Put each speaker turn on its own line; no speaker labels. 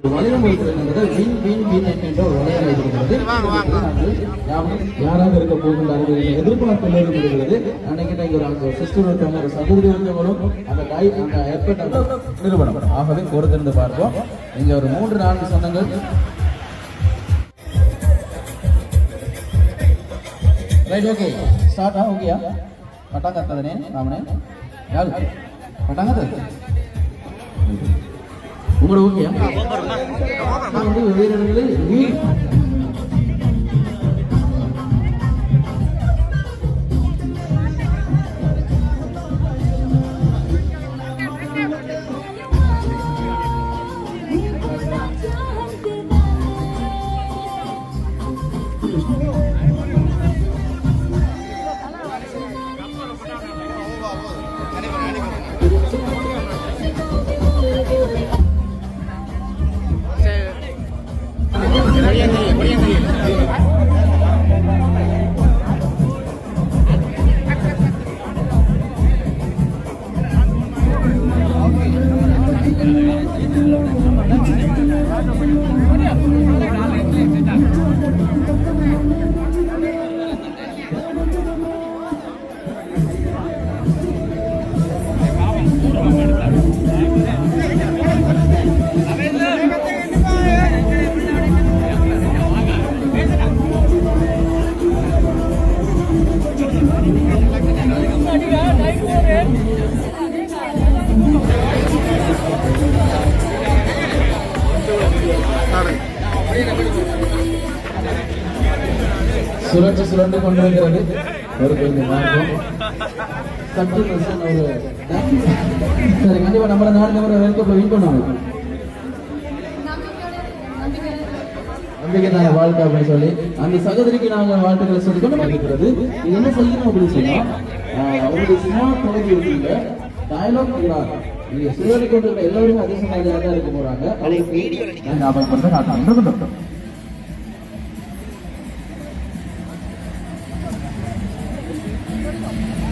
வளையம் வைத்திருக்கின்றது win win win என்கின்ற ஒரு வளையம் வைத்திருக்கிறது யாராக இருக்க போகின்றார்கள் என்ற எதிர்பார்ப்பில் இருக்கிறது. நினைக்கிட்ட இங்க ஒரு அங்க சிஸ்டர் இருக்காங்க ஒரு சகோதரி இருக்கவங்களும் அந்த டை அந்த ஏற்பட்ட அந்த நிறுவனம். ஆகவே பொறுத்திருந்து பார்ப்போம். இங்க ஒரு மூன்று நான்கு சொந்தங்கள் ரைட் ஓகே ஸ்டார்ட் ஆ ஓகேயா பட்டாங்க தந்தனே ராமனே? யாரு? பட்டாங்க தந்தனே உங்களோட ஓகேயா நான் வந்து வெவ்வேறு இடங்களில் வீடு 何してんの? சுழற்சி சுழன்று கொண்டிருக்கிறது. ஒரு கொஞ்சம் மாற்றம். சற்று சரி கண்டிப்பா நம்மள நாடு நம்ம வெல்கம் வின் பண்ணுவாங்க. நம்பிக்கை தான் வாழ்க்கை அப்படின்னு சொல்லி அந்த சகோதரிக்கு நாங்க வாழ்த்துக்களை சொல்லி கொண்டு இது என்ன செய்யணும் அப்படின்னு சொன்னா அவங்களுடைய சினிமா பகுதி இருக்கீங்க. டயலாக் கூடாது நீங்க சிறுவரை கொண்டு எல்லாருமே அதே சமாதியாக தான் இருக்க போறாங்க. அவங்களுக்கு நான் ஞாபகம் பண்றேன் நான் Let it go.